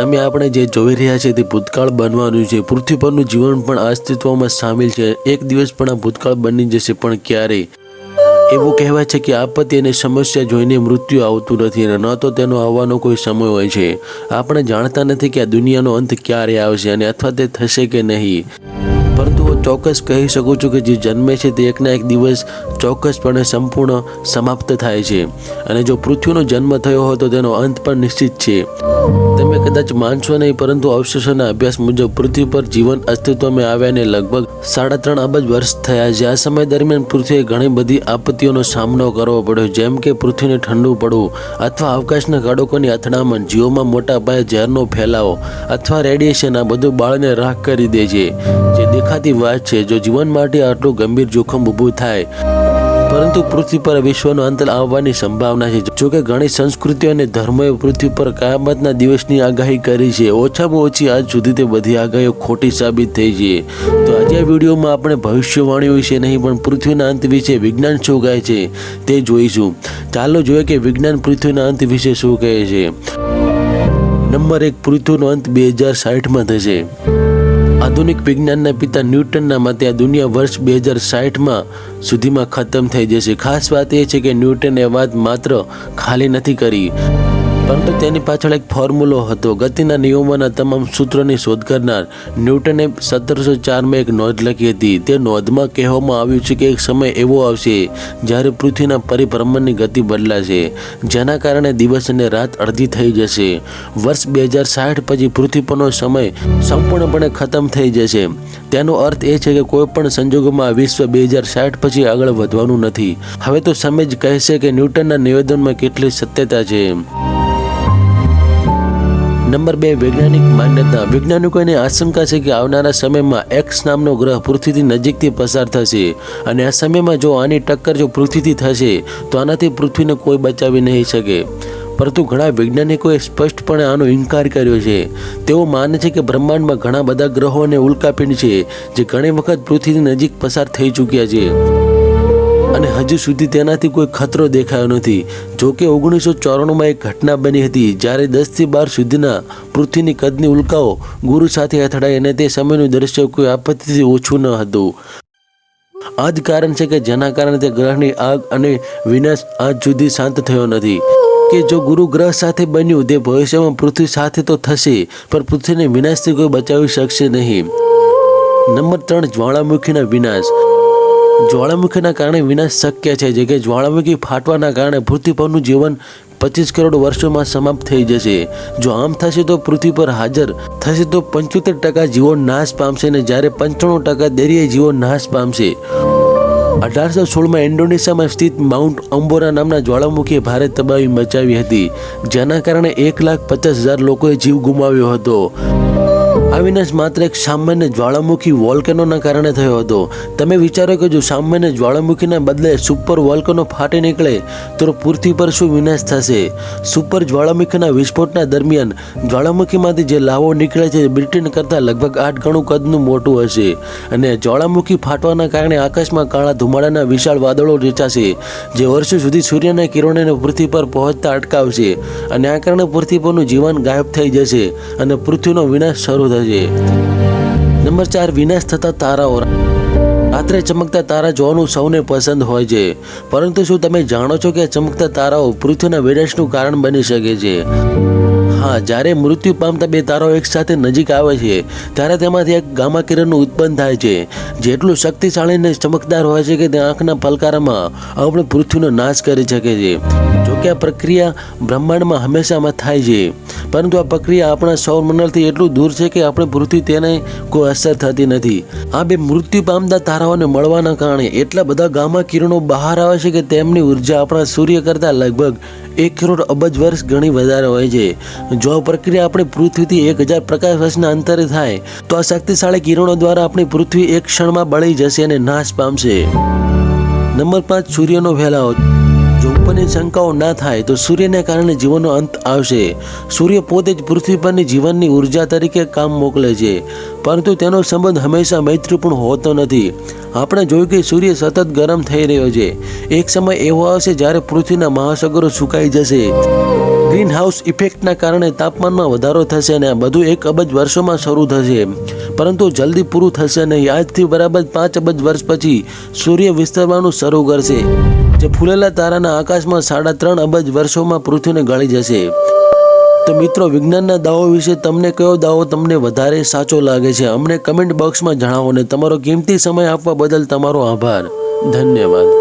તમે આપણે જે જોઈ રહ્યા છે તે ભૂતકાળ બનવાનું છે. પૃથ્વી પરનું જીવન પણ અસ્તિત્વમાં સામેલ છે. એક દિવસ પણ આ ભૂતકાળ બની જશે, પણ ક્યારે એવું કહેવાય છે કે આપત્તિ અને સમસ્યા જોઈને મૃત્યુ આવતું નથી અને ન તો તેનો આવવાનો કોઈ સમય હોય છે. આપણે જાણતા નથી કે આ દુનિયાનો અંત ક્યારે આવશે અને અથવા તે થશે કે નહીં. પરંતુ હું ચોક્કસ કહી શકું છું કે જે જન્મે છે તે એકના એક દિવસ ચોક્કસપણે સંપૂર્ણ સમાપ્ત થાય છે. અને જો પૃથ્વીનો જન્મ થયો હોય તો તેનો અંત પણ નિશ્ચિત છે. તમે કદાચ માનશો નહીં, પરંતુ અવશેષોના અભ્યાસ મુજબ પૃથ્વી પર જીવન અસ્તિત્વમાં આવ્યાને લગભગ સાડા ત્રણ અબજ વર્ષ થયા. છે આ સમય દરમિયાન પૃથ્વીએ ઘણી બધી આપત્તિઓનો સામનો કરવો પડ્યો, જેમ કે પૃથ્વીને ઠંડુ પડવું અથવા અવકાશના ઘડકોની અથડામણ, જીવોમાં મોટા પાયે ઝેરનો ફેલાવો અથવા રેડિયેશન, આ બધું બાળને રાખ કરી દે છે. જે દેખાતી વાત છે, જો જીવન માટે આટલું ગંભીર જોખમ ઊભું થાય પરંતુ પૃથ્વી પર વિશ્વનો અંત આવવાની સંભાવના છે. જોકે ઘણી સંસ્કૃતિઓ અને ધર્મોએ પૃથ્વી પર કયામતના દિવસની આગાહી કરી છે. ઓછામાં ઓછી આજ સુધી તે બધી આગાહીઓ ખોટી સાબિત થઈ છે. તો આજે આ વિડીયોમાં આપણે ભવિષ્યવાણીઓ વિશે નહીં, પણ પૃથ્વીના અંત વિશે વિજ્ઞાન શું કહે છે તે જોઈશું. ચાલો જોઈએ કે વિજ્ઞાન પૃથ્વીના અંત વિશે શું કહે છે. નંબર એક, પૃથ્વીનો અંત બે હજાર સાઠમાં થશે. આધુનિક વિજ્ઞાનના પિતા ન્યૂટનના મતે આ દુનિયા વર્ષ બે હજાર સાઠમાં સુધીમાં ખતમ થઈ જશે. ખાસ વાત એ છે કે ન્યૂટને વાત માત્ર ખાલી નથી કરી. પરંતુ તેની પાછળ એક ફોર્મ્યુલો હતો. ગતિના નિયમોના તમામ સૂત્રોની શોધ કરનાર ન્યૂટને સત્તરસો ચારમાં એક નોંધ લખી હતી. તે નોંધમાં કહેવામાં આવ્યું છે કે એક સમય એવો આવશે જ્યારે પૃથ્વીના પરિભ્રમણની ગતિ બદલાશે, જેના કારણે દિવસ અને રાત અડધી થઈ જશે. વર્ષ બે હજાર સાઠ પછી પૃથ્વી પરનો સમય સંપૂર્ણપણે ખતમ થઈ જશે. તેનો અર્થ એ છે કે કોઈ પણ સંજોગોમાં વિશ્વ બે હજાર સાઠ પછી આગળ વધવાનું નથી. હવે તો સમય જ કહેશે કે ન્યૂટનના નિવેદનમાં કેટલી સત્યતા છે. નંબર બે, વૈજ્ઞાનિક માન્યતા. વૈજ્ઞાનિકોને આશંકા છે કે આવનારા સમયમાં એક્સ નામનો ગ્રહ પૃથ્વીથી નજીકથી પસાર થશે અને આ સમયમાં જો આની ટક્કર જો પૃથ્વીથી થશે, તો આનાથી પૃથ્વીને કોઈ બચાવી નહીં શકે. પરંતુ ઘણા વૈજ્ઞાનિકોએ સ્પષ્ટપણે આનો ઇનકાર કર્યો છે. તેઓ માને છે કે બ્રહ્માંડમાં ઘણા બધા ગ્રહો અને ઉલ્કાપિંડ છે, જે ઘણી વખત પૃથ્વીની નજીક પસાર થઈ ચૂક્યા છે. અને હજુ સુધી તેનાથી કોઈ ખતરો દેખાયો નથી. જો કે ઓગણીસો ચોરાણુંમાં એક ઘટના બની હતી જ્યારે દસથી બાર સુધીના પૃથ્વીની કદની ઉલ્કાઓ ગુરુ સાથે અથડાઈ અને તે સમયનું દ્રશ્ય કોઈ આપત્તિથી ઓછું ન હતું. આ જ કારણ છે કે જેના કારણે તે ગ્રહની આગ અને વિનાશ આજ સુધી શાંત થયો નથી. કે જો ગુરુ ગ્રહ સાથે બન્યું, તે ભવિષ્યમાં પૃથ્વી સાથે તો થશે, પણ પૃથ્વીને વિનાશથી કોઈ બચાવી શકશે નહીં. નંબર ત્રણ, જ્વાળામુખીના વિનાશ. જ્વાળામુખીના કારણે વિનાશ શક્ય છે, જે કે જ્વાળામુખી ફાટવાના કારણે પૃથ્વી પરનું જીવન પચીસ કરોડ વર્ષોમાં સમાપ્ત થઈ જશે. જો આમ થશે તો પૃથ્વી પર હાજર થશે તો પંચોતેર ટકા જીવો નાશ પામશે અને જ્યારે પંચાણું ટકા દરિયાઈ જીવો નાશ પામશે. અઢારસો સોળમાં ઇન્ડોનેશિયામાં સ્થિત માઉન્ટ અંબોરા નામના જ્વાળામુખીએ ભારે તબાહી મચાવી હતી, જેના કારણે એક લાખ પચાસ હજાર લોકોએ જીવ ગુમાવ્યો હતો. આ વિનાશ માત્ર એક સામાન્ય જ્વાળામુખી વોલ્કેનોના કારણે થયો હતો. તમે વિચારો કે જો સામાન્ય જ્વાળામુખીના બદલે સુપર વોલ્કેનો ફાટી નીકળે, તો પૃથ્વી પર શું વિનાશ થશે? સુપર જ્વાળામુખીના વિસ્ફોટના દરમિયાન જ્વાળામુખીમાંથી જે લાવો નીકળે છે બ્રિટન કરતાં લગભગ આઠ ગણું કદનું મોટું હશે. અને જ્વાળામુખી ફાટવાના કારણે આકાશમાં કાળા ધુમાડાના વિશાળ વાદળો રચાશે, જે વર્ષો સુધી સૂર્યના કિરણોને પૃથ્વી પર પહોંચતા અટકાવશે. અને આ કારણે પૃથ્વી પરનું જીવન ગાયબ થઈ જશે અને પૃથ્વીનો વિનાશ શરૂ થશે. નંબર ચાર, વિનાશ થતા તારાઓ. રાત્રે ચમકતા તારા જોવાનું સૌને પસંદ હોય છે. પરંતુ શું તમે જાણો છો કે ચમકતા તારાઓ પૃથ્વીના વિનાશનું કારણ બની શકે છે? હા, જ્યારે મૃત્યુ પામતા બે તારાઓ એકસાથે નજીક આવે છે, ત્યારે તેમાંથી એક ગામા કિરણનું ઉત્પન્ન થાય છે. જેટલું શક્તિશાળી અને ચમકદાર હોય છે કે તે આંખના પલકારામાં આપણે પૃથ્વીનો નાશ કરી શકે છે. જોકે આ પ્રક્રિયા બ્રહ્માંડમાં હંમેશામાં થાય છે. પરંતુ આ પ્રક્રિયા આપણા સૌરમંડળથી એટલું દૂર છે કે આપણે પૃથ્વી તેને કોઈ અસર થતી નથી. આ બે મૃત્યુ પામતા તારાઓને મળવાના કારણે એટલા બધા ગામા કિરણો બહાર આવે છે કે તેમની ઊર્જા આપણા સૂર્ય કરતાં લગભગ એક કરોડ અબજ વર્ષ ઘણી વધારે હોય છે. જો આ પ્રક્રિયા આપણી પૃથ્વીથી એક હજાર પ્રકાશ વર્ષના અંતરે થાય, તો આ શક્તિશાળી કિરણો દ્વારા આપણી પૃથ્વી એક ક્ષણમાં બળી જશે અને નાશ પામશે. નંબર પાંચ, સૂર્યનો ફેલાવો જો ઉપરની શંકાઓ ના થાય, તો સૂર્યને કારણે જીવનનો અંત આવશે. સૂર્ય પોતે જ પૃથ્વી પરની જીવનની ઊર્જા તરીકે કામ મોકલે છે, પરંતુ તેનો સંબંધ હંમેશા મૈત્રીપૂર્ણ હોતો નથી. આપણે જોયું કે સૂર્ય સતત ગરમ થઈ રહ્યો છે. એક સમય એવો આવશે જ્યારે પૃથ્વીના મહાસાગરો સુકાઈ જશે. ગ્રીન હાઉસ ઇફેક્ટના કારણે તાપમાનમાં વધારો થશે અને આ બધું એક અબજ વર્ષોમાં શરૂ થશે. પરંતુ જલ્દી પૂરું થશે નહીં. આજથી બરાબર પાંચ અબજ વર્ષ પછી સૂર્ય વિસ્તરવાનું શરૂ કરશે. જે ફૂલેલા તારાના આકાશમાં સાડા ત્રણ અબજ વર્ષોમાં પૃથ્વીને ગળી જશે. તો મિત્રો, વિજ્ઞાનના દાવો વિશે તમને કયો દાવો તમને વધારે સાચો લાગે છે? અમને કમેન્ટ બોક્સમાં જણાવો ને તમારો કિંમતી સમય આપવા બદલ તમારો આભાર. ધન્યવાદ.